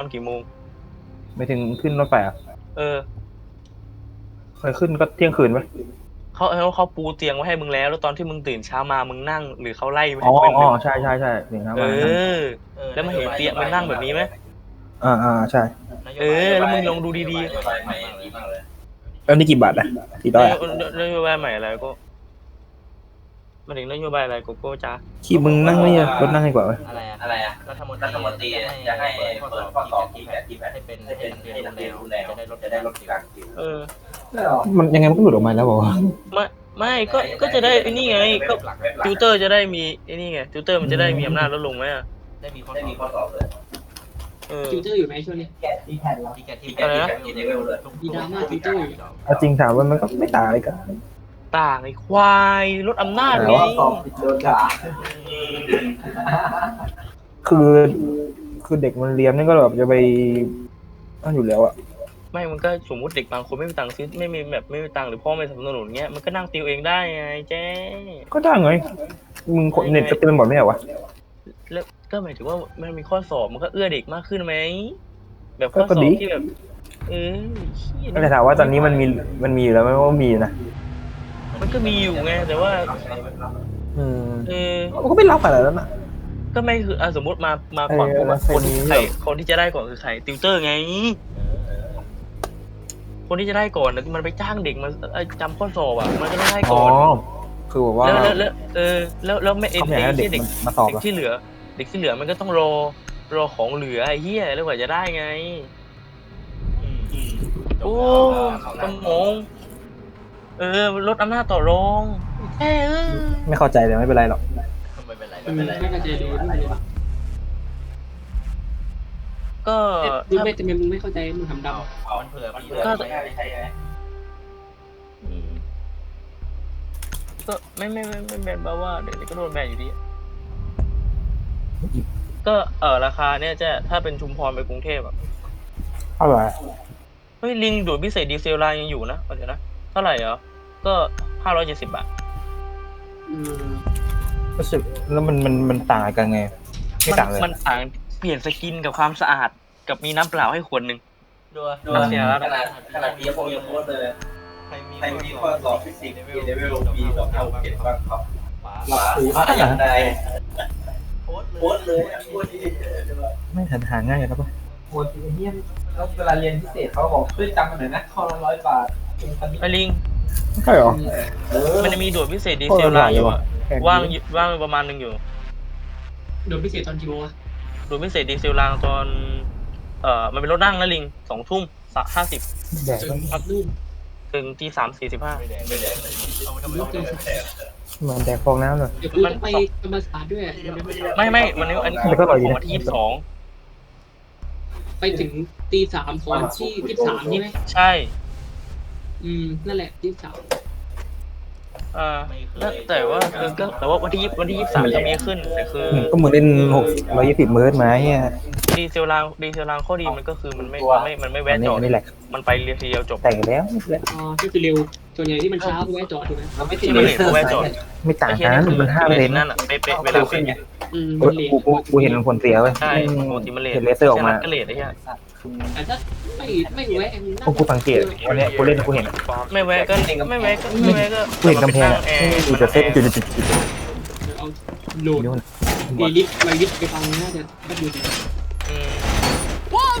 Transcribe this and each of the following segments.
อนกี่โมง ไม่ถึงขึ้นรถไฟอะเออ เคยขึ้นก็เที่ยงคืนปะเขาเขาเขาปูเตียงไว้ให้มึงแล้ว แล้วตอนที่มึงตื่นเช้ามามึงนั่ง หรือเขาไล่ไปอ๋อให้มึงอ๋อใช่ใช่ใช่ถึงครับเอมาอแล้วมันเห็นเตียงมันนั่งแบบนี้ไหมอ่าอ่าใช่ เออ แล้วมึงลองดูดีแล้วนี่กี่บาทนะสี่ๆร้อยนโยนโยบายใหม่อะไรก็ มาถึงนโยบายอะไรโกโก้จ้าขี่มึงนั่งไม่อะรถนั่งดีกว่าไหมอะไรอะอะไรอะรัฐมนตรัฐมนตรีรีจะจะให้ให้เปิเปิดดข้ข้ออสสออบบที่ที่แปแปดดที่ที่แปแปดดให้ให้เป็เป็นนให้ให้เป็เป็นนเรีให้ยนเป็นรู้เรียนแล้วรู้จะแล้วได้ลดจะได้ลดเออการมันยังไงมันก็หลุดออกมาแล้วบอกว่าไม่ไม่ก็ก็จะได้ไอ้นี่ไงก็ติวเตอร์จะได้มีไอ้นี่ไงติวเตอร์มันจะได้มีอำนาจลดลงไหมอะได้มีข้อได้สอมีบข้อสอบเลยเออติวเตอร์อยู่ไหมช่วงนี้แกะที่แผ่นเราที่แกที่อะไรนะที่เลเวลเลยมีดราม่า Twitter อยู่เอาจริงถามว่ามันก็ไม่ต่างอะไรกัน ต่างไอ้ควายลดอำนาจไงสอบโดนด่าคือคือเด็กมันเรียนนี่ก็แบบจะไปนั่นอยู่แล้วอะไม่มันก็สมมติเด็กบางคนไม่มีตังค์ซื้อไม่มีแบบไม่มีตังค์หรือพ่อไม่สนับสนุนเงี้ยมันก็นั่งติวเองได้ไงเจ๊ก็ได้ไงมึงกดเน็ตก็เต็มหมดไม่เหรอวะแล้วก็หมายถึงว่ามันมีข้อสอบมันก็เอื้อเด็กมากขึ้นไหมแบบข้อสอบที่แบบเออเหี้ยก็เลยถามว่าตอนนี้มันมีมันมีอยู่แล้วไหมว่ามีนะ มันก็มีอยู่ไงแต่ว่าอืมเออมันก็ไม่รับขนาดนั้นอะก็ไม่คืออะสมมติมามาก่อนเออปุ๊บอะแล้วใครคนที่มีใครคนที่จะได้ก่อนคือใครติวเตอร์ไง คนที่จะได้ก่อนน่ะมันไปจ้างเด็กมาเอ้ยจำข้อสอบอะ มันก็ต้องได้อ๋ก่ออนคือแบบว่าแล้วแล้วแล้วเออแล้วแล้วไม่เอ็นเขาไม่อยากให้เด็กเด็ก มันมาสอบเด็กอะที่เหลือ เด็กที่เหลือมันก็ต้องรอรอของเหลือไอ้เหี้ยแล้วกว่าจะได้ไง โอ้สมอง เออลดอำนาจต่อรองแค่เออไม่เข้าใจแต่ไม่เป็นไรหรอกไม่เป็นไรอืไม่มเป็นไรไม่เข้าใจเลยไม่เข้าใจก็ดูถ้าไม่ทำไมมึงไม่เข้าใจมึงทำดมันเผื่อพี่ก็ไม่ได้อืมก็ไม่ไม่ไม่ไม่แบนแปลว่าเด็กก็โดนแบนอยู่ดีก็เออราคาเนี่ยจะถ้าเป็นชุมพรไปกรุงเทพอะเท่าไหร่เฮ้ยลิงดูดพิเศษดีเซลไลน์ยังอยู่นะเอาเดี๋ยวนะเท่าไหร่เหรอ ก็ห้าร้อยเจ็ดสิบบาทำอืมรู้สึกแล้วมันมันมันต่างกันไงไม่มันต่างเลยมันต่างเปลี่ยนสกินกับความสะอาดกับมีน้ำเปล่าให้ขวดหนึ่งดูดูขนาดขนาดพีเอฟโอยังโพสเลยใครมีใครมีข้อสอบฟิสิกส์เลเวลปีสองเท่าเจ็ดบ้างครับป๋าหลักสูตรอย่างใดโพสต์โพสเลยอะโพสที่ไม่หันหาง่ายครับปะโพสที่เฮียแล้วเวลาเรียนพิเศษเขาบอกช่วยจำมันหน่อยนะข้อละร้อยบาทไอ้ลิง ใช่หรอ เออมันจะมีดูดพิเศษดีเซลไลน์อยู่อะแพงว่างอยู่ว่างประมาณหนึ่งอยู่โดนพิเศษตอนกี่โมงอะดูดพิเศษดีเซลไลน์ตอนเอ่อมันเป็นรถนั่งนะลิงสองทุ่มห้าสิบแดกจมันนอัพรูปถึงตีสามสี่สิบห้าไม่แดงไม่แดงเอาทำไมรูปเอาเกินมันแดกฟองน้ำเลยเดี๋ยวกูต้องไปธรรมศาสตร์ด้วยเดี๋ยวไม่ไม่วันนี้อันนี้ของแต่ก็อร่อยดีของนะวันที่ยี่สิบสองไปถึงตีสามของที่ที่สามใช่ไหมใช่ อืมนั่นแหละที่สามเอ่าแต่ว่าเออก็แต่ว่าวันที่ยี่วันที่ยี่สิบสามจะมีขึ้นแต่คือก็เหมือนเล่นหกร้อยยี่สิบเมิร์ดมาเนี่ยดีเซลรางดีเซลรางข้อดีมันก็คือมันไม่มันไม่มันไม่อัแวะนนี้จอดอันนี้แหละ มันไปเรียวทีเดียวจบแต่งแล้วไม่เป็นไรอ๋อก็คือเร็วส่วนใหญ่ที่มันช้าก็แวะจอดถูกไหมเราไม่ติดที่มันเลทก็แวะจอดไม่ต่างไอ้เหี้ยกันนี่คือมันห้าเปอร์เซ็นต์นั่นอะเป๊ะๆเวลาเป็นอืมกูมันเลทกูกูกูเห็นมันผลเสียเว้ยใช่ปกติมันเลทเห็นเลเซอร์ออกมาก็เลทไอ้เหี้ย แต่ถ้าไม่ไม่แวะพวกกูสังเกตวันเนี้ยกูเล่นกูเห็นไม่แวะก็ไม่แวะก็ไม่แวะก็กูเห็นกำแพงอะแอร์กูจะเส้นจุดจุดจุดจุดเอาโหลดนิ้วดีลิฟต์ไวลิฟต์ไปฟังน่าจะก็ดูดีอืม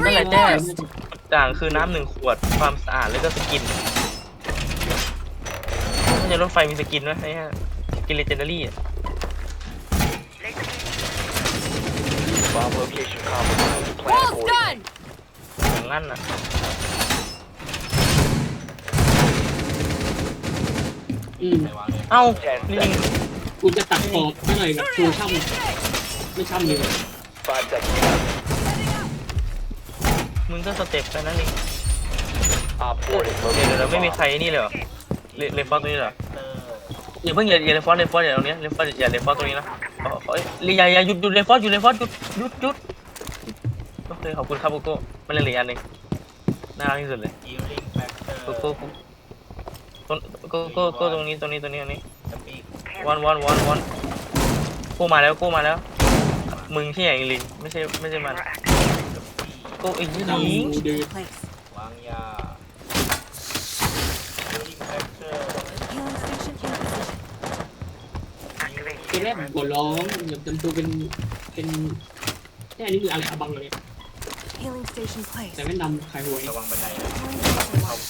นั่นแหละแจ้ต่างคือน้ำหนึ่งขวดความสะอาดแล้วก็สกินไม่ใช่รถไฟมีสกินไหมไอ้เหี้ยสกินเลเจนดารี่ Bomb location compromised. Plan accordingly. อย่างนั้นอะอืมใค รวางเลยเอ้า Ten ลิง seconds. กูจะตัดขอบไม่หน่อยกับโชว์ช่ำไม่ช่ำเลย Five seconds left. มึงก็สเต็ปไปนะลิง Op 4 has เดี๋ยว located เดี๋ยว the ไม่มี bomb. ใครนี่เลยเหรอเลเลฟอสตรงนี้เหรอเตอร์อย่าเพิ่งอย่าอย่าเลฟอสเลฟอสอย่าตรงนี้เลฟอสอย่าเลฟอสตรงนี้นะขอขอเอ้ยอย่าอย่าหยุดหยุดเลฟอสหยุดเลฟอสหยุดหยุดหยุดโอเคขอบคุณครับโกโก้ มันเล่นเหลืออันหนึ่งน่ารักที่สุดเลยยิวลิงแฟกเตอร์โกโก้ตรงโกโก้โก้ตรงนี้ตรงนี้ตรงนี้ตรงนี้สปีกวันวันวันวันกู้มาแล้วกู้มาแล้ว มึงที่ไหนลิงไม่ใช่ไม่ใช่มันโก้ไอ้ยี่ต้องหญิงดู Place. วางยาลิงแฟกเตอร์ Healing station in position. ทีแรกผมขอร้องอย่าจำตัวเป็นเป็นแค่นี้คืออะไรอะบังเลย Healing station place. แต่ไม่นำใครหวยระวังบันไดนะ Healing station one.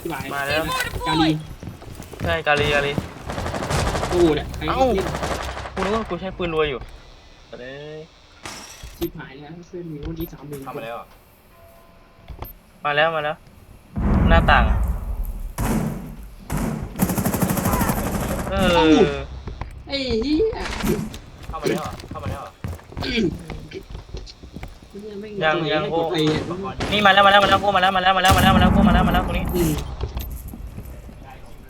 ที่บ่ายมาแล้ว กาลีใช่กาลีกาลีกูเนี่ยใครเอ้ากูนึกว่ากูใช้ปืนรวยอยู่แต่เด้ยชิบหายแล้วเพื่อนมีวันที่สามหนึ่งเข้ามาแล้วอะมาแล้วมาแล้ว หน้าต่างอะเออ ไอ้เหี้ยเข้ามาแล้วอะเข้ามาแล้วอะยังยังโอ้โก้ยนี่มาแล้วมาแล้วมาแล้วโก้มาแล้วมาแล้วมาแล้วมาแล้วมาแล้วโก้มาแล้วมาแล้วตรงนี้อืม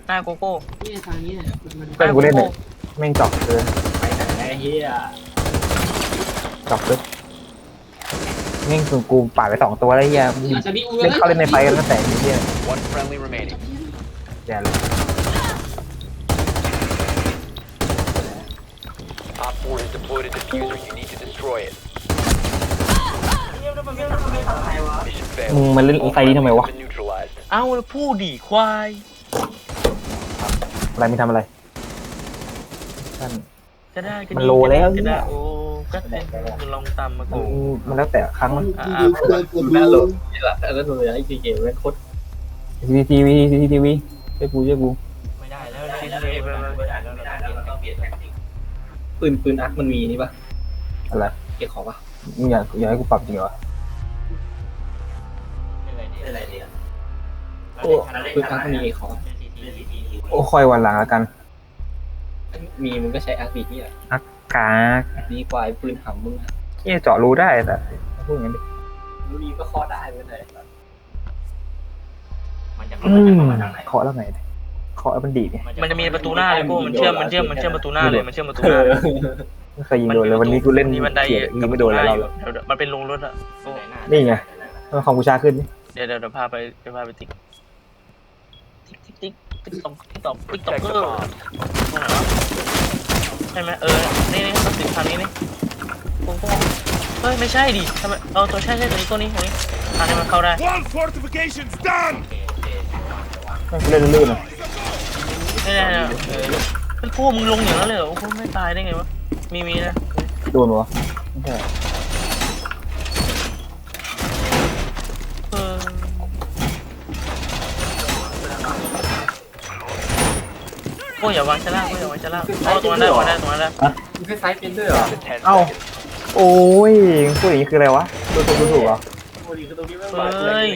หน้าโกโก้เนี่ยทางเนี้ยมันเพื่อนกูเล่นเนี่ยแม่งจอกเกินไปไหนไอ้เฮียจอกเกินแม่งคือกูป่าดไปสองตัวแล้วเฮียมึงอาจจะมีอูเล่นเข้าเล่นในไฟกันตั้งแต่เฮีย One friendly remaining. อย่าเลย Op 4 has deployed a diffuser. You need to destroy it. Mission มึง failed. มาเล่น All ไฟนี้ทำไม friendlies วะ have been neutralized. เอ้าแล้วผู้ดีควาย อะไรมึงทำอะไรท่านจะได้ก็มันดีโลแล้วจะเนี่ได้ย โอ้ก็เต็มลองตามมามัโกนมันแล้วแต่ครั้งมันอ่าดูหน้าโหลดนี่แหละแล้วดูไอ้เกมแม่งโคตรซีซีทีวีซีซีทีวีช่วยกูช่วยกู ปืนปืนอักมันมีนี่ปะอะไรเก็บของปะมึงอยากอยากให้กูปรับจริงเหรอเป็นไรดีเป็นไรดีโอ้ปืนอักมันมีของ โอ้ค่อยวันหลังแล้วกัน มีมึงก็ใช้อักดีที่อะกากดีกว่าไอ้ปืนหำมึงอะเฮียเจาะรูได้แต่พูดอย่างนี้ดิรู้ดีก็เคาะได้ไม่เป็นไรมันจะอืเข้ามมาทางไหนเคาะแล้วไงเคาะแล้วมันดีดไงมันจะมีประตูหน้าเลยโก้มันเชื่อมมันเชื่อมมันเชื่อมประตูหน้าเลยมันเชื่อมประตูหน้าเลยไม่เคยยิงโดนเลยวันนี้กูเล่นมีบันไดเกียร์ยิงไม่โดนแล้วเราเดี๋ยวเดี๋ยวมันเป็นลงรถอะโก้นี่ไงมันของกูช้าขึ้นนี่เดี๋ยวเดี๋ยวเดี๋ยวพาไปเดี๋ยวพาไปติ๊กติ๊กติ๊กติ๊กติ๊กตอกติ๊กตอกติ๊กตอก Protect เก the อร์ bomb. ตรงไหนวะใช่ไหมเออนี่นี่ต้องติดทางนี้นี่โก้โก้เฮ้ยไม่ใช่ดิทำไมเออตัวใช่ใช่ตัวนี้ตัวนี้ตัวนี้ทางนี้มันเข้าได้ Wall fortifications done! มันกูเล่นลื่นๆอะ ไม่ได้นะเออเฮ้ยโก้มึงลงอย่างนั้นเลยเหรอโอ้โหไม่ตายได้ไงวะ มีมีนะ โดนวะไม่ใช่เออโก้อย่าวางชั้นล่างโก้อย่าวางชั้นล่างเอาตรงนั้นได้ตรงนั้นได้ตรงนั้นได้มึงใช้ไซส์เป็นด้วยเหรอ10เอ้า seconds. โอ้ยพูดอย่างนี้คืออะไรวะดูถูกดูถูกเหรอโอ้ดีคือตรงนี้ไม่เฮ้ย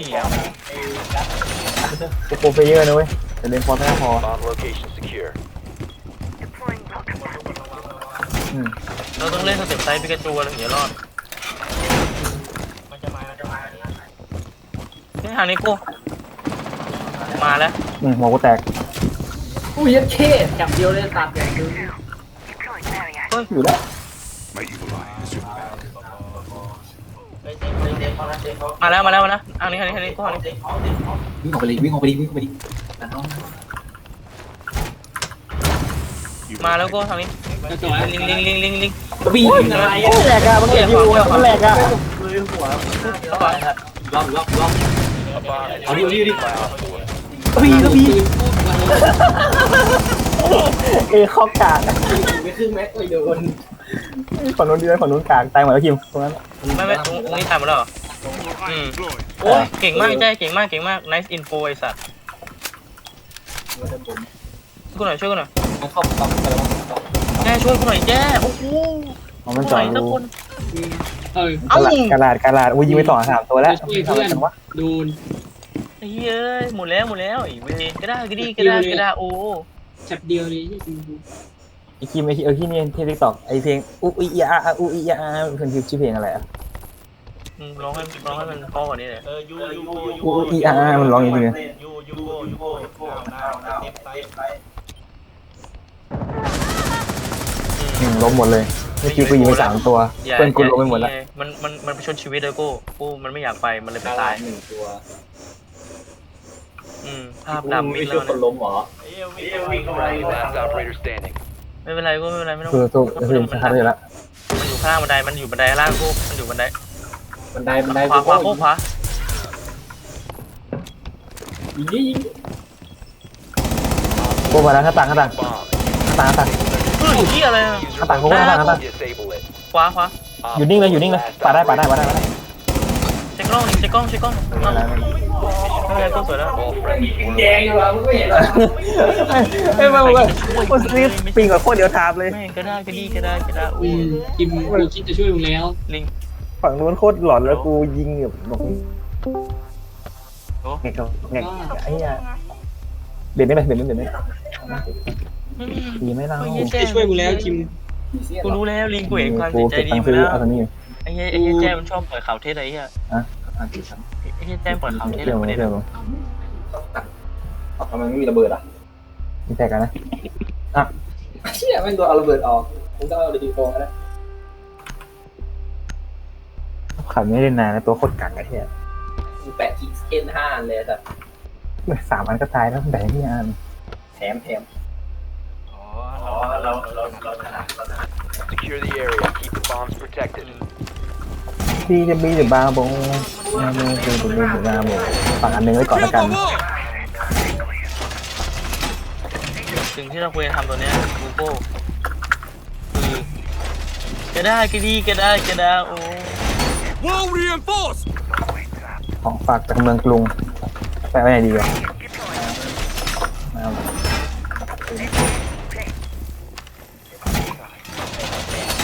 กูโปรเพลเยอร์นะเว้ย แต่เล่นฟอร์ไม่น่าพอ Bomb location secure. อืมเราต้องเล่นสเต็ปไซส์ปิกาจูอะไรอย่างเงี้ยรอดมันจะมามันจะมานี่ทางนี้กูมาแล้วอืมหัวกูแตกอุ้ยยัดเข้จับเดียวเลยตัดอย่างนึงอยู่แล้ว My evil eye is your back. ไปเจ๊ไปเจ๊เขานะเจ๊เขามาแล้วมาแล้วมาแล้วอันนี้อันนี้อันนี้กูอันนี้วิ่งออกไปเลยวิ่งออกไปดิวิ่งออกไปดิแต่น้อง You มาแล้วโกูทางนี้ลิงลิงลิงลิงลิงวิ่งอะไรแหลกอะมันแหลกอยู่มันแหลกอะเลยหัวล็อกล็อกล็อก A bomb has Are you- are you- been by Op 4. กระบี่กระบี่เอเข้ากากไม่ครึ่งแม็กเลยโดนฝั่งนู้นดีไหมฝั่งนู้นกากตายหมดแล้วคิมตรงนั้นไม่ไม่ตรงนี้ตายหมดแล้วอ I am deployed. โอ้ยเก่งมากแจ้เก่งมากเก่งมาก nice info ไอสัตว์ กูหน่อยช่วยกูหน่อยมันเข้าปั๊มไปแล้วแจ้ช่วยกูหน่อยแจ้โอ้โหเอามันหจอน่ดอยสักรูคนเออกระดาษกระดาษกระดาษอุ้ยยิงไปต่อสามตัวแล้วช่วยเพื่อนทำไมกันวะโดนไอ้เฮ้ยหมดแล้วหมดแล้วไอ้เวยกระด้ากระดีกระด้ากระด้าโอ้แคปเดียวเลยที่จริงไอคิมไอคิมเออที่นี่ที่ติ๊กต็อกไอเพลงอุ๊อีอาอาอุ๊อีอาอาเพลงชื่อเพลงอะไรอะ อืมร้องให้ร้องให้มันเพอกว่านี้เลยเออยูยูโกยูอุ๊อีอาอามันร้องอย่างนี้เลยยูยูโกยูโกหน้าหน้าเต็มไซส์อืมล้มหมดเลยเมื่อกี้กูยิงไปสามตัวอย่าเพื่อนกูล้มไปหมดแล้วอย่ามันมันมันไปชนชีวิตเลยกูกูมันไม่อยากไปมันเลยไปตาตายหนึ่งตัวอืมภาพดำมิดไม่แล้ช่ววยคนนะล้มหรอเอ้ยวิ่งวิ่งเข้ามา Last operator standing. ไม่เป็นไรกูไม่เป็นไรไม่ต้องคือตัวมันคือสถานที่ละอยู่ข้างล่างบันไดมันอยู่บันไดล่างกูมันอยู่บันได บันไดบันไดขวาขวาโค้งขวายิงยิงยิงโก้มาแล้วหน้าต่างหน้าต่าง Bomb. หน้าต่างหน้าต่างเฮ้ยที่อะไรอะ User หน้าต่างโค้งหน้าต่างหน้าต่าง Disable it. ขวาขวา Op อยู่นิ่งเลยอยู่นิ่งเลยปาดได้ปาดได้ปาดได้ปาดได้เช็คกล้องเช็คกล้องเช็คกล้องอ้าวไม่เป็นไรกูสวยแล้ว All friendly แดงอยู่อะมึงไม่เห็นเหรอไม่ไม่ไม่โคตรซีดปิงกับโคตรเดียวทาบเลยแม่งก็ได้ก็ดีก็ได้ก็ได้อือู้มคิมกูคิดจะช่วยมึงแล้วลิง ฝั่งนู้นโคตรหลอนแล้วกูยิงแบบบอกโอ้เงี้ยเงี้ยไอ้เหี้ยเด่นได้ไหมเด่นได้เด่นได้ดีไหมเราเฮ้ยเหี้ยจะแจ้ช่วยมึงแล้วคิมกูรู้แล้วลิงกูเห็นความกูเสียใจเก็บดีตังค์มาซื้อแล้วเอาตัวนี้ไอ้เหี้ยไอ้เหี้ยแจ้มันชอบปล่อยข่าวเท็จอะไรเหี้ยอะไอ้เหี้ยแจ้ปล่อยข่าวเท็จเชื่ออะไรมั้ประเด็นเชื่อมั้ทำไมไม่มีระเบิดอะมีแตกกันนะเชี่ยแม่งโดนเอาระเบิดออกผมก็เอาเดจิโฟมาแขับไม่ได้นานนะตัวโคตรกักไอ้เหี้ยมึงแปะทีเอ็นห้าเลยแต่สามอันก็ตายแล้วแบ่งที่อันแถมแถม Secure the area. Keep the bombs protected. ที่จะมีแต่บาบงมาเมืองคือเป็นเรื่องบาบงฝั่งอันหนึงไว้ก่อนแล้วกันสิ่งที่เราควรจะทำตัวเนี้ยกูโก้คือก็ได้ก็ดีก็ได้ก็ได้โอ้ Wall reinforced! ของฝากจากเมืองกรุงไปไว้ไหนดีวะเอา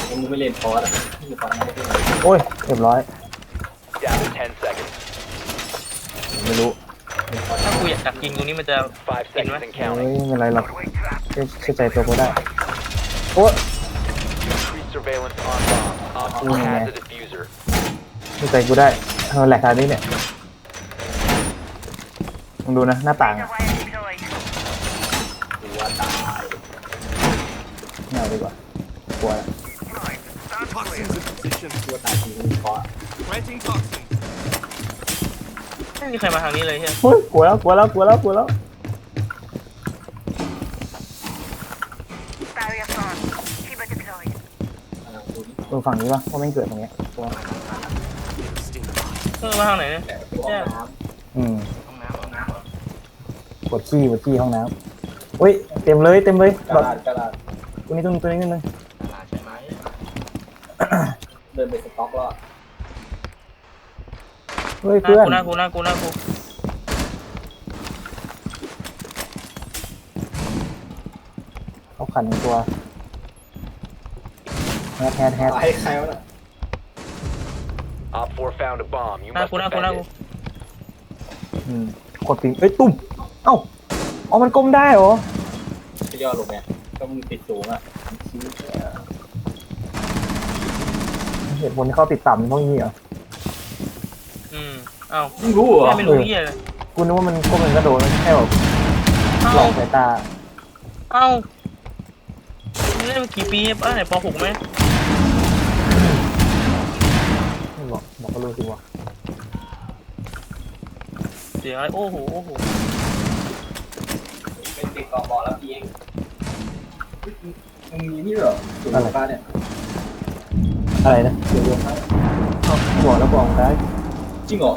มึงไม่เล่นฟอสอะมึงฟอสไม่ได้โอ้ยเรียบร้อย Down to 10 seconds. ไม่รู้ถ้ากูอยากดักยิงตรงนี้มันจะ5 In seconds what? and เฮ้ย counting. ไม่เป็นไรหรอกเชื่อเชื่อใจตัวกูได้ โอ้ย Increase surveillance on bomb. Op 4 has a diffuser. เชื่อ ใจกูได้เออแหลกขนาดนี้เนี่ยมึงดูนะหน้าต่างอะไม่เอาดีกว่ากลัวละ Toxins in position. ตัวตายทีมึงฟอส Planting toxins. ไม่มีใครมาทางนี้เลยเฮียเฮ้ยกลัวแล้วกลัวแล้วกลัวแล้วกลัวแล้ว Barrier formed. Shiba deployed. ตรงฝั่งนี้ปะว่าไม่งเกิดตรงเนี้ยกลัว เออมาทางไหนเนี่ยห้องน้อืมกดขี้กดขี้ห้องน้ำอุ้ยเต็มเลยเต็มเลยำกแบระบดาษกระดาษตัวนี้ตัวนี้ตัวนี้นิดนึงใช่ไหมเดินไปสต็อกแล้วเฮ้ยหเพื่อนน้ากูหน้ากูหน้ากูหน้ากูเขาขันตัวแฮดแฮดแฮดใครใครวะน่ะ Op 4 found a bomb. You หน้า must กูหน้ากูหน้า defend กู it. อืมกดปิงเอ้ยตุ่มเอ้าอ๋อมันก้มได้เหรอจะย่อลงไงก็มึงติดสูงอะชี้เหตุผลที่เขาติดต่ำเพราะงี้เหรอ อืมเอ้ามึงรู้เหรอ ไม่รู้เฮียเลยกูนึกว่ามันก้มมันกระโดดแค่แบบเอ้าหลอกสายตา เอ้ามึงเล่นมากี่ปีป้าไหนป .6 ไหม ไม่บอกบอกก็รู้สิวะเสียงอะไรโอ้โหโอ้โหเป็นติดต่อบอลแล้วพี่เองมึงมีนี่เหรอสูงฟ้าเนี่ยอะไรนะเดี๋ยวเดี๋ยวเอ้าบอกแล้วบอกได้จริงเหรอ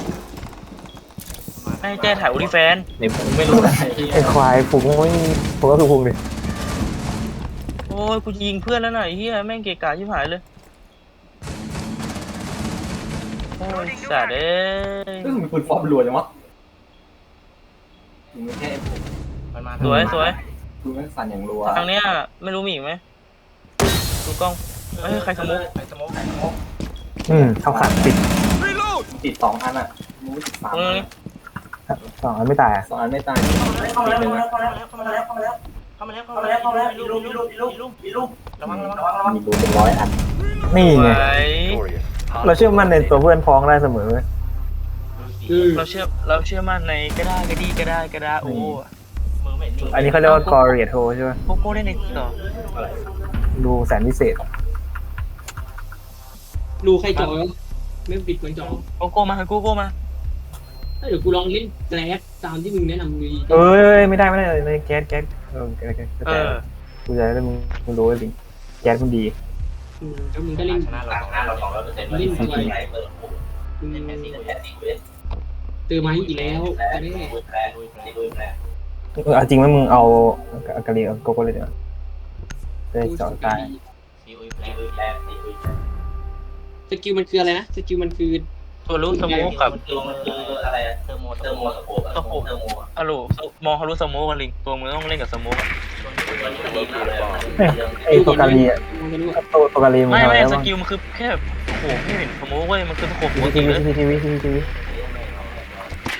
ให้แจ้ถ่ายโอลิแฟนในผมไม่รู้นะไอ้ที่ไอ้ควายผูกไม่ผูกก็คือผูกดิโอ้ยกูยิงเพื่อนแล้วน่ะไอ้เฮียแม่งเกะกะชิบหายเลย โอ้ยสัตว์เอ้ยเฮ้ยมึงปืนฟอร์มรัวจังวะมึงไม่แค่มันมาสวยสวยมึงแม่งสั่นอย่างรัวทางเนี้ยไม่รู้มีอีกไหมดูกล้องเฮ้ยใครสมุกใครสมองใครสมองอืมเขาขันติด Reload! ติดสองอันอะมึงไม่ติดสามตรงอันนี้สองอันไม่ตายอะสองอันไม่ตายติดหนึ่งอะเข้ามาแล้วเข้ามาแล้วเข้ามาแล้วเข้ามาแล้วมีลูกมีลูกมีลูกมีลูกมีลูกระวังระวังระวังมีรูเป็นร้อยอันนี่ไงไว้ Victorious. เราเชื่อมั่นในตัวเพื่อนพ้องได้เสมอเว้ยคือเราเชื่อเราเชื่อมั่นในก็ได้ก็ดีก็ได้ก็ได้โอ้อันนี้เขาเรียกว่า g o r i a t o ใช่ไหมโกโก้ได้ในต่อดูแสนพิเศษ ดูใครจอยไม่ปิดมันจอโกโก้มาโกโก้มาเดี๋ยวกูลองเล่นแกลกตามที่มึงแนะนำดูดีเอ้ยไม่ได้ไม่ได้เลยแก๊สแก๊สเออแก๊สแก๊สเออกูจะได้มึงมึงรู้ไอ้ลิงแก๊สมันดี อืมแล้วมึงก็เล่นชนะเราชนะเราสองร้อยเปอร์เซ็นต์เล่นไม่ไวไหวเปิดผมมึงแค่สี่แค่สี่เว้ยเติมมาให้อีกแล้วจะได้ลุยแปรลุยแปรลุยแปรเออเอาจริงไหมมึงเอาอากาลีเอาโกโก้เลยเดี๋ยวจะได้เจาะตายซีอุยแปรลุยแปรซีอุยแปรสกิลมันคืออะไรนะสกิลมันคือตัวรู้สโมกกับมันคือมันคืออะไรอะเทอร์โมเทอร์โมสโคปอะสโคปเทอร์โมอะอะโหลมองเขารู้สโมกกันลิงตัวมึงต้องเล่นกับสโม กอะตัวนี้มันดีมากเลยอะมันเนี่ยเรื่องไอ้ตัวกาลีอะมองกันว่าตัวตัวกาลีมึงไม่ทำอะไรไม่ได้สบ้างกิลมันคือแค่โอ้โหไม่เห็นสโมกเว้ยมันคือสโคปปทีกวีติทีวีเลยทีวีทีวีทีวี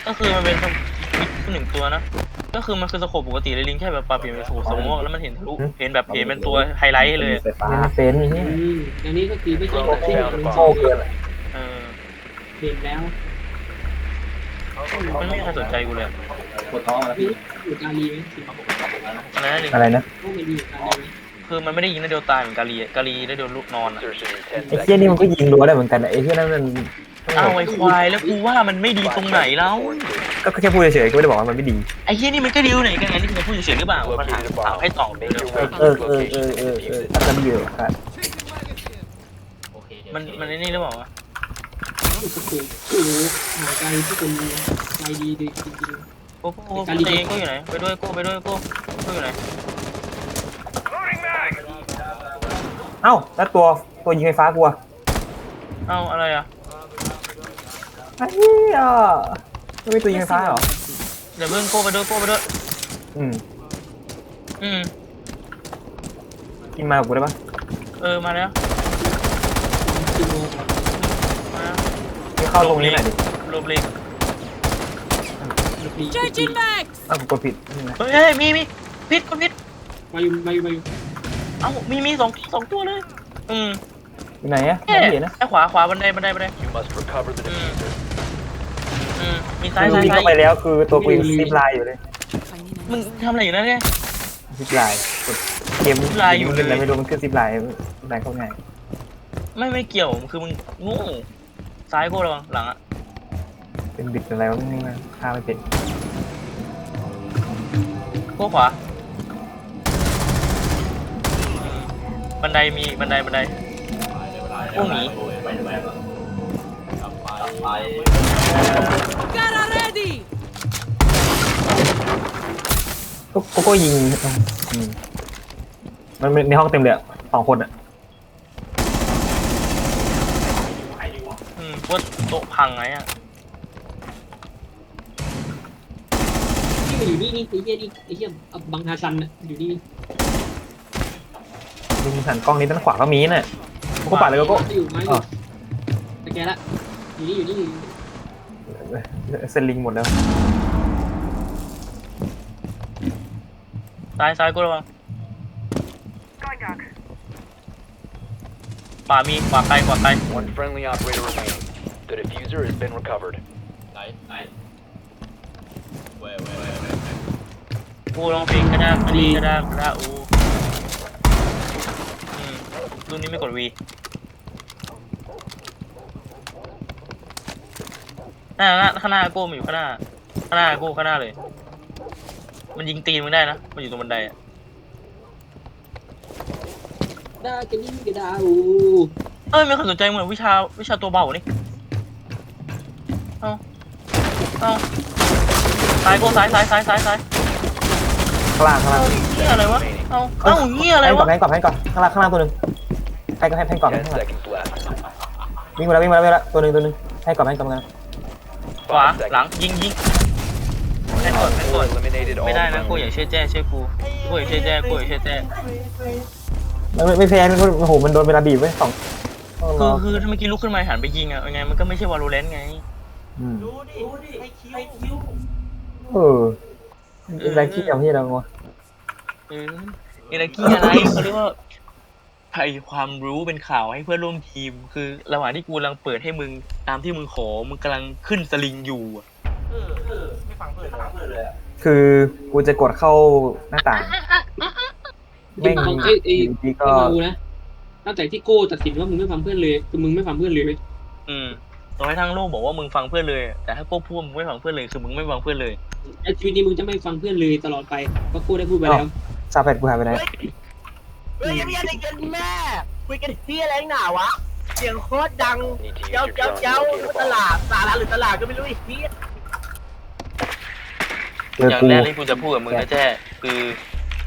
ก็คือมันเป็นสหนึ่งตัวนะ ก็คือมันคือสโคปปกติเลยลิงแค่แบบปรับเปลี่ยนเป็นสโคปสโมกแล้วมันเห็นทะลุเห็นแบบเห็นเป็นตัวไฮไลท์เลยไฟฟ้าเฟนนี่อืมอันนี้ก็คือไม่ใช่แบบที่มันโง่เกินอะเออเด่นแล้ว มันไม่มีใครสนใจกูเลยอะปวดท้องแล้วมีพี่อยู่กาลีไหมสิอันนั้นนะลิงอะไรนะต้องไปดูอยู่กาลีไหมคือมันไม่ได้ยิงนัดเดียวตายเหมือนกาลีอะกาลีได้เดียวลุกนอนอะ Insertion in 10ไอ้เหี้ย seconds. นี่มันก็ยิงรัวได้เหมือนกันอะไอ้เหี้ยนั่นมันอ้าวไอ้ควายแล้วกูว่ามันไม่ดีตรงไหนแล้วก็แค่พูดเฉยๆก็ไม่ได้บอกว่ามันไม่ดี ไอ้เหี้ยนี่มันก็ดีตรงไหนกันไงนี่คือพูดเฉยๆหรือเปล่าปัญหาถามให้ตอบเลย Make your เอ way อ to เออ its เออเออ location เออ and เออ defuse it. ถ้าจะดีอยู่ครับโอเคเดี๋ยวมันมันไอ้นี่หรือเปล่าวะอ้าวก็คือโอ้โหหาไกลที่เป็นไกลดีดีจริง โก้โก้โก้เตงโก้อยู่ไหนไปด้วยโก้ไปด้วยโก้โก้อยู่ไหนเอ้าแล้วตัวตัวยิงไฟฟ้ากูอะเอ้าอะไรอะไอ้เหี้ยไม่เป็นตัวยิงไฟฟ้าเหรอเดี๋ยวเพิ่งโก้ไปด้วยโก้ไปด้วยอืมอืมกินมากับกูได้ปะเออมาแล้วๆคือโมมาแล้วนี่ เข้าตรงนี้หน่อยดิลบลิงลูกดีอ้าวกูกดผิดนี่นะเฮ้ยเฮ้ยมีมีพิษคนพิษมาอยู่มาอยู่มาอยู่เอ้ามีมีสองสองตัวเลย อืมอยู่ไหนอะเอ๊ะไม่เห็นนะไอ้ขวาขวาบันไดบันไดบันได You must recover the diffuser. อืมมีซ้ายมึงซ้ายวิ่งซ้าเข้ายไปแล้วคือตัวกูยังซิปไลน์อยู่เลยมึงทำอะไรอยู่นั่นเนี่ย ซิปไลน์กดเกมซิปไลน์อยู่เลยอะไรไม่รู้มันขึ้นซิปไลน์ซิปไลน์เข้าง่ายไม่ไม่เกี่ยวคือมึงโงู ซ้ายโก้ระวังหลังอะเป็นบิดอะไรวะนี่นะฆ่าไม่เป็นโก้ขวา บันไดมีบันไดบันไดโก้หนีไปก็ก็ก็ยิงอืมมันในห้องเต็มเลยอะสองคนอะ อืม ว่าโต๊ะพังไงอะที่มันอยู่นี่นี่ไอ้เหี้ยนี่ไอ้เหี้ยบังฮาซันน่ะอยู่นี่ยิงหันกล้องนี้ด้านขวาก็มีน่ะก็ปัดเลยก็ก็ อยู่ไม้อยู่ตะแกละอยู่นี่อยู่นี่เซนลิงหมดแล้วซ้ายซ้ายโก้ระวัง Going dark. ขวามีขวาไกลขวาไกล One friendly operator remaining. The diffuser has been recovered. ไหนไหนเว้ยเว้ยเว้ยเว้ยกูลองเพลงกระดากระดีกระดากกระดาอูอืมรุ่นนี้ไม่กดวีหน้าหน้าข้างหน้าโก้มันอยู่ข้างหน้าข้างหน้าโก้ข้างหน้าเลย มันยิงตีนมึงได้นะ มันอยู่ตรงบันไดอะดากันนี่กระดาอูเอ้ยไม่เคยสนใจมึงเหรอวิชาวิชาตัวเบานี่ เอ้าซ้ายโก้ซ้ายซ้ายซ้ายซ้ายซ้ายข้างล่างข้างล่างเงี้ยอะไรวะ เอ้าเอ้าเงี้ยอะไรให้ก่อวะนให้ก่อนให้ก่อนข้างล่างข้างล่างตัวหนึ่งให้ก็ให้ให้ก่อน10ให้ก่อน seconds left. วิ่งมาแล้ววิ่งมาแล้ววิ่งมาแล้วตัวหนึ่งตัวหนึ่งให้ก่อนให้ก่อนกันขวา Five หลัง seconds. ยิงยิงให้กด Op ให้ก four ด eliminated all ไม่ได้นะกูอย่า friendlies. เชื่อแจ้เชื่อกูกูอย่าเชื่อแจ้กูอย่าเชื่อแจ้มันไม่ไม่แพ้มันโอ้โหมันโดนเวลาบีบไว้สองต้องรคืออคือถ้าเมื่อกี้ลุกขึ้นมาหันไปยิงอะยังไงมันก็ไม่ใช่วอลเลนไง อืมดูดิดูดิให้คิวให้คิวเออเป็นอะไรที่อย่างที่เราวะเออเอเนกี้อะไรเขาเรียกว่าให้ความรู้เป็นข่าวให้เพื่อนร่วมทีม คือระหว่างที่กูกำลังเปิดให้มึงตามที่มึงขอมึงกำลังขึ้นสลิงอยู่อะเออเออไม่ฟังเพื่อนเลยเพื่อนเลยอะคือกูจะกดเข้าหน้าต่างยิแม่งงของไอ้ไอ้อยู่ดีก็ก็มาอูนะตั้งแต่ที่โก้ตัดสินว่ามึงไม่ฟังเพื่อนเลยคือมึงไม่ฟังเพื่อนเลยเว้ยอืม ต่อให้ทั้งโลกบอกว่ามึงฟังเพื่อนเลย แต่ถ้าโก้พูดว่ามึงไม่ฟังเพื่อนเลยคือมึงไม่ฟังเพื่อนเลยไอ้ชีวิตนี้มึงจะไม่ฟังเพื่อนเลยตลอดไปเพราะโก้ได้พูดไปแล้วซาแพดกูหายไปไหนเฮ้ยไม่อยากได้ยินแม่คุยกันที่อะไรหนาวะ เสียงโคตรดัง Need to use เจ้า your เจ้า drone to เจ้า locate a ต bomb. ลาดสาระหรือตลาดก็ไม่รู้อีกทีเจออย่างกูแรกที่กูจะพูดกับมึงนะแจ้คือ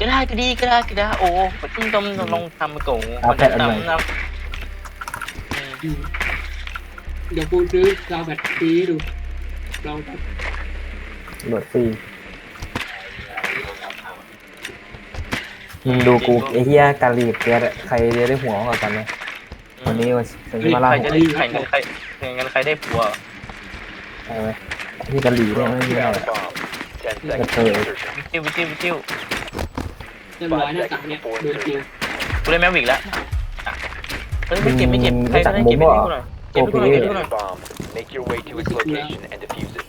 ก็ได้ก็ดีก็ได้ก็ได้โอ้ต้องต้องลองทำมาโกงมันจะทำนะอืม เดี๋ยวกูซื้อดาวแบตฟรีให้ดูลองแบบโหลดฟรีมึงดูกูไอ้เหี้ยการีบเกียร์ใครจะได้หัวมากกว่ากันเนี่ยวันนี้วันถึงมาล่าใครหัจะวได้ใครใครงั้นใครได้ผัวใช่ไหมที่การีเนี่ยไม่มีอะไร Found a bomb. Ten Look seconds at to her. insertion. จิ้วจิ้วจิ้วเรียบร้อยหน้าต่างเนี่ยโดนคิวกูได้แมววิกแล้วเฮ้ยไม่เก็บไม่เก็บใครก็ได้เก็บไปที่กูหน่อยเก็บไปกูหน่อย เก็บไปกูหน่อย Located a bomb. Make your way to its location and defuse it.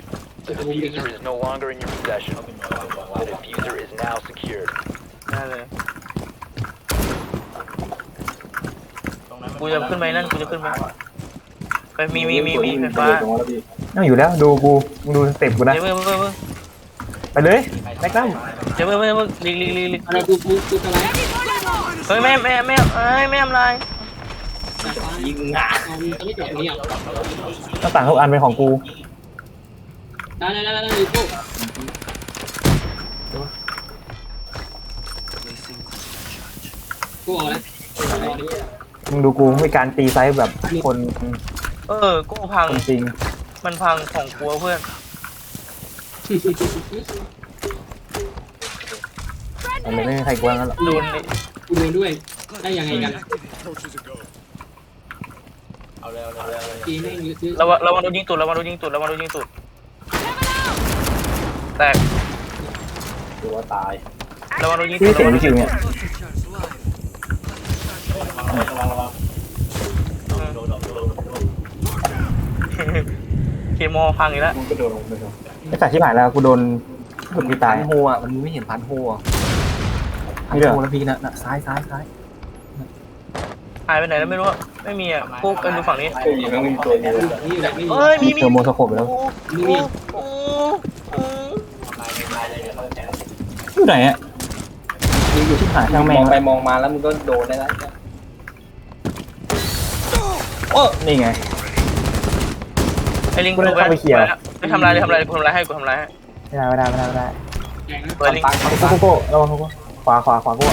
The diffuser is no longer in your possession. The diffuser is now secured. ได้เลยกูจะขึ้นไปนั่นกูจะขึ้นไปไปมีมีมีมีไฟฟ้านั่งอยู่แล้วดูกูมึงดูสเต็ปกูนะเดี๋ยวเว้ยเว้ยเว้ยไปเลยแม็กนัมเดี๋ยวเว้ยเว้ยเว้ยลิกลิกลิกลิกอะไรกูกูกูอะไรเฮ้ยแม่แม่แม่เอ้ยแม่ทำไรแต่ฟ้า ยิงอะเอามึงจะไม่จบนี้อะหน้าต่างทุกอันเป็นของกูได้ได้ได้ได้กูกูเอาแล้วมึงดูกูมีการตีไซส์แบบคนเออกูพัง คนจริงมันพังของกูเพื่อน มันไม่มีใครกลัวงั้นหรอก โดนดิกูโดนด้วยได้ยังไงกัน อีแม่งเยอะระวังระวังโดนยิงตูดระวังโดนยิงตูดระวังโดนยิงตูดแตกตัวตายระวังโดนยิงตูที่ดเสียงระวังโดวินคิยิวงเนี่ยเคมอพังอีกแล้วไอ้สัตว์ที่ผ่านแล้วกูโดนกูกูตายพันโฮอะมันไม่เห็นพันโฮอะพันหรอโฮแล้วพี่นะน่ะซ้ายซ้ายซ้าย หายไปไหนแล้วไม่รู้อะไม่มีอะพวกกันดูฝั่งนี้นี่แหละไม่มีเอ้ยมีมีเจอโมโซโคปไปแล้วมึงเนี่ยโอ้โหอยู่ไหนอะอยู่ที่หาช่างแมมงองไปแล้วมองมาแล้วมึงก็โดนได้แล้วโอ้นี่ไง ไอ้ลิงกูเลยเข้าไปเคลียร์ไปทำลายเลยทำลายกูทำลายให้กูทำลายให้ไม่ได้ไม่ได้ไม่ได้ไม่ได้แข่งนะเปิดลิงโกโก้โก้ระวังโกโก้ขวาขวาขวาโก้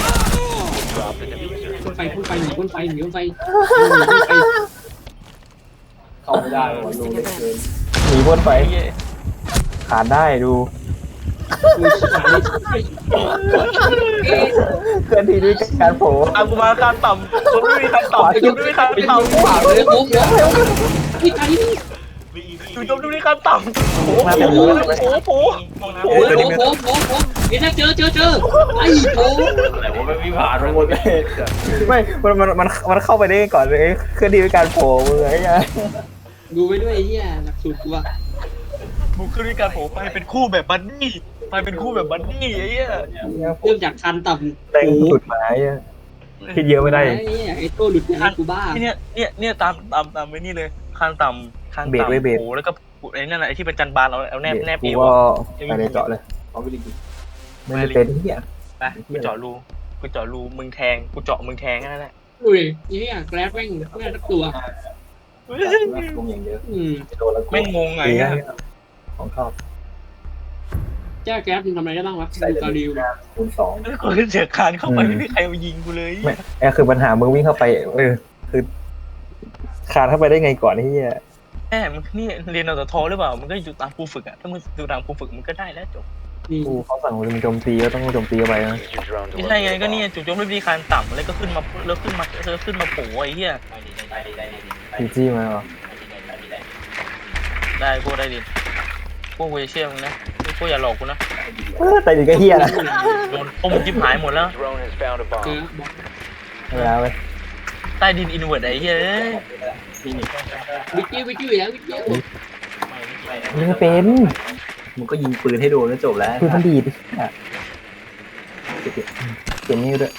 พ่นไฟพ่นไฟหนีพ่นไฟหนีพ่นไฟเข้าไม่ได้หรอกดูเล็กเกินหนีพ้นไปขาดได้ดูกูชิบหายเคลื่อนที่ด้วยการโผล่อากูมาคานต่ำกูไม่มีคานต่ำกูไม่มีคานต่ำขวาเลยโอ้โห พี่ตานี่จู่โจมดูนี่คานต่ำโอ้โหน่าจะโอ้โหโอ้โหโอ้โหโอ้โหโอ้โหโอ้โหเดี๋ยวถ้าเจอเจอเจอไอ้โอ้แต่ว่าไม่มีผ่านมาหมดเลยไม่ มันมันมันมันเข้าไปได้ก่อนเลยเคลื่อนที่ด้วยการโผล่มือไอ้ยังดูไปด้วยไอ้เหี้ยหลักสูตรกูอะบุคลิกการโผล่ไปเป็นคู่แบบบันนี่ไปเป็นคู่แบบบันนี่ไอ้เหี้ยเริ่มจากคันต่ำแรงสุดหมายอะคิดเยอะไม่ได้ไอ้ไอ้โต้หลุดนกูบ้าเนี่ยเนี่ยเนี่ยตามตามตามไว้นี่เลย คานต่ำคานเบรกไว้ต่ำเบรก โอ้โหแล้วก็ไอ้นั่นแหละไอ้ที่เป็นจันบานเราเอาแนบแนบกูเอวก็อะ ไปเลยเจาะเลยเอาไปดิไม่ได้เป็นที่อะไปกูเจาะรูกูเจาะรูมึงแทงกูเจาะมึงแทงแค่นั้นแหละดูดิไอ้เหี้ยแกร็บแม่งแม่งตักตัว ลงอย่างเยอะอืมโดนแล้วแม่งงงไงดีอะนะของชอบแจ้แกร็บมึงทำอะไรได้บ้างวะดูตาดิวคูณสอง กูเสือกคานเข้าไปไม่มีใครมายิงกูเลยไม่ไอ้คือปัญหามึงวิ่งเข้าไป เออ คือ ขาดเข้าไปได้ไงก่อนที่แม่มึงนี่เรียนอตทหรือเปล่ามึงก็อยู่ตามครูฝึกอะถ้ามึงอยู่ตามครูฝึกมึงก็ได้แล้วจบนี่กูเขาสั่งมึงโจมตีก็ต้องโจมตีเข้าไปนะ Use your drone to ไม่ใช่ไง locate a ก็เนี่ย bomb. จู่โจมด้วยวิธีการต่ำแล้วก็ขึ้นมาแล้วขึ้นมาแล้วขึ้นมาโผล่ไอ้เหี้ยพีจี้มาเหรอได้กูได้ดิพวกกูจะเชื่อมึงนะพวกอย่าหลอกกูนะเออแต่ดีก็เฮียนะโดนต้มจิ้มหายหมดแล้ว Drone has found a เจอ bomb. บอกเวลาเว้ย ใต้ดินอินเวอร์ไอ้เหี้ยเอ้ยวิกกี้วิกกี้อยู่แล้ววิกกี้มึงก็เป็นมึงก็ยิงปืนให้โดนแล้วจบแล้วคือมันดีดอะเขียนนี่ด้วย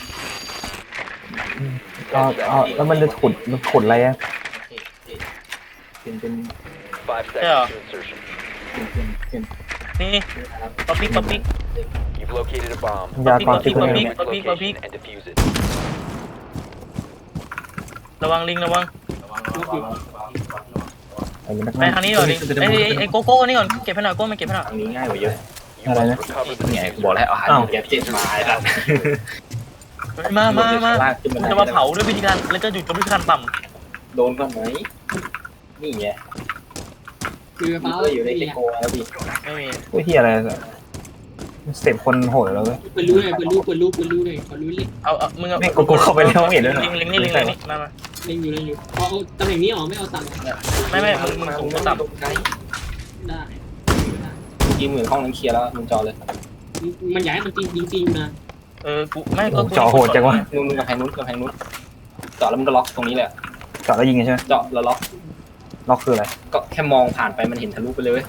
เอาเอาแล้วมันจะขุดมันขุดอะไรอะเป็นเป็น Five seconds to insertion. เป็นเป็นนี่ป๊อปปี้ป๊อปปี้ You've located a bomb. ยาความ ปิ๊ คิด ก คน ปิ๊ นี้ ก Its location and defuse it. ระวังลิงระวังไอ้นี่นักไปทางนี้ก่อนลิงไอ้ไอ้ไอ้โกโก้นี่ก่อนเก็บให้หน่อยโก้มาเก็บให้หน่อยทางนี้ง่ายกว่าเยอะอะไรนะ Recover the นี่ไงกูบอกแล้วเอาหาแกเจ็ดมาไอ้สัสมามามาลากขึ้นมาจะมาเผาด้วยวิธีการแล้วก็หยุดกับวิธีการต่โดนก่อนไหมนี่ไงคือมันเป้าก็อยู่ในเทโกแล้วพี่ำไม่มีอุ้ยที่อะไรอะสเต็ปคนโหดแล้วเว้ยเปิดรู้เลยเปิดรู้เปิดรู้เปิดรู้เลยเปิดรู้เล็กเอาเอามึงเอาไม่กูกูเข้าไปแล้วไม่เห็นด้วยเหรอลิงลิงนี่ลิงลิงนี่มามา เล่นอยู่เล่นอยู่เอาเอาตำแหน่งนี้ออกไม่เอาต่ำไม่ไม่มึงมึงสูงก็ต่ำได้เมื่อกี้มือห้องนั้นเคลียร์แล้วมึงจอเลยมันอยากให้มันจริงจริงจริงนะเออกูไม่ก็กูเจาะโหดจังวะนู่นนู่นกำแพงนู้นกำแพงนู้นเจาะแล้วมันก็ล็อกตรงนี้เลยจอดแล้วยิงกันใช่ไหมเจาะแล้วล็อกล็อกคืออะไรก็แค่มองผ่านไปมันเห็นทะลุไปเลยเว้ย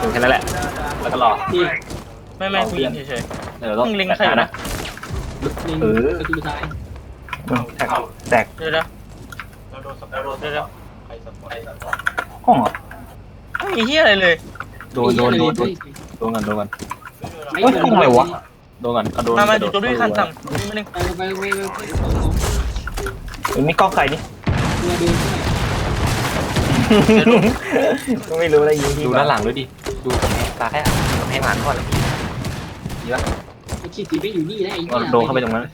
ถึงแค่นั้นแหละ แล้วก็รอนี่ไม่ไม่กูยิงเฉยเดี๋ยวต้องมึงลิงใครอยู่นะลิงเออ ประตูซ้ายอืมแตกๆเดี๋ยวเดี๋ยวเดี๋ยวเดี๋ยวห้องเหรอไม่มีเฮียอะไรเลยโดนโดนโดนโดนโดนกันโดนกันไม่เฮ้ยห้องอะไรวะโดนกันเอาโดนมามาโดดูนตัวด้วยขั้นต่ำนี่มาหนึ่งไปไปไปไปไปเอ้ยนี่กล้องใครนี่ตัวเดินด้วยก็ไม่รู้อะไรยิงที่ดูด้านหลังด้วยดิ ดูกำแพงซ้ายอะกำแพงหลังก่อนเลยดีปะไอ้ขีดสีไม่อยู่นี่แล้วไอ้ก็โดนเข้าไปตรงนั้น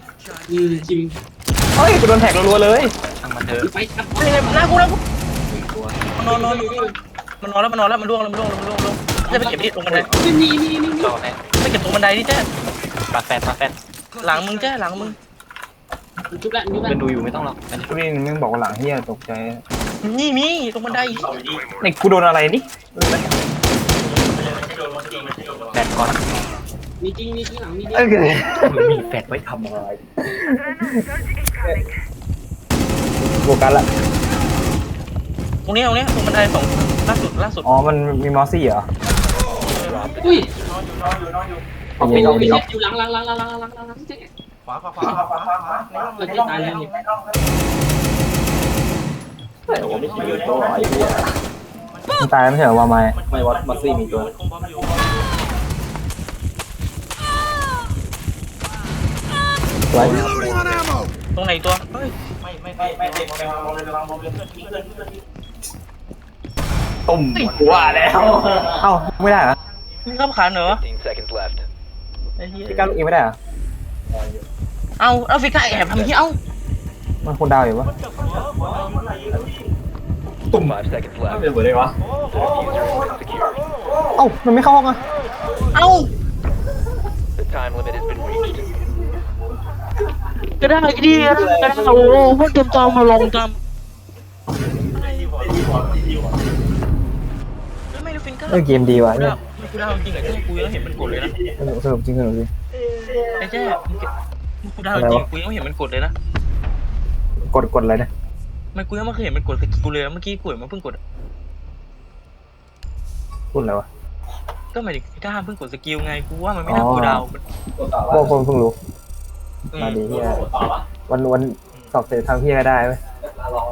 อืมจริง เฮ้ยกูโดนแท็กรัวๆเลยช่างมันเถอะไปครับเฮ้ยหน้ากูหน้ากูตัวมันนอนนอนมันนอนแล้วมันนอนแล้วมันร่วงแล้วมันร่วงแล้วมันร่วงแล้วจะไปเก็บที่ตรงบันไดนี่นี่นี่นี่ต่อแม่งไปเก็บตรงบันไดดิแจ้ปาแฟนปาแฟนหลังมึงแจ้หลังมึงจุดละจุดละเป็นดูอยู่ไม่ต้องหรอกอันนี้กูนี่มึงบอกว่าหลังเฮียตกใจนี่มีตรงบันไดนี่กูโดนอะไรนี่แฟนก่อนมีจริงมีจริงหลังมีจริงเอ้ยมึงมีแฟนไว้ทำอะไร โฟกัสละ ตรงนี้ตรงนี้ตรงบันไดสองล่าสุดล่าสุดอ๋อ มันมีมอสซี่เหรออุ้ยเอาไปเอาไปมีเอาอยู่หลังหลังหลังหลังหลังหลังหลังหลังเจ๊ขวาขวาขวาขวาขวาขวาขวาเราจะตายแล้วนี่แต่ว่าไม่มีตัวไอ้เหี้ยมันตายไม่ใช่เหรอวาไมายไม่วัดมาซี่มีตัวไว้ Reloading on ammo. ตรงไหนตัวเฮ้ยตุ่มว่าแล้วเอ้าไม่ได้เหรอมึงขับขานเหรอ15 seconds left. ไอ้เหี้ยพี่ก้าวลูกเองไม่ได้เหรอเอาเอาฟิก้าแอบทำที่เอ้ามันคนดาวอยู่ปะตุ่ม5 seconds ไม่ left. เป็นหัวเลยวะ The diffuser has been secured. เอ้ามันไม่เข้าห้องอะเอ้า The time limit has been reached. ก็ได้ดีก็ได้โอ้โหพวกเตรียมจอมมาลงจำไม่รู้ฟินก้าเออเกมดีว่ะเนี่ยกูดาวจริงเหรอแจ้กูยังเห็นมันกดเลยนะสนุกสนุกจริงสนุกจริงไอ้แจ้กูดาวจริงกูยังเห็นมันกดเลยนะกดกดอะไรนะมันกูยังไม่เคยเห็นมันกดสกิลเลยเมื่อกี้กูเห็นมันเพิ่งกดพูดอะไรวะก็หมายถึงก้าเพิ่งกดสกิลไงกูว่ามันไม่น่ากูดาวพวกคนเพิ่งรู้ มาดีเฮียวันวันสอบเสร็จทำเฮียก็ได้ไหมรอ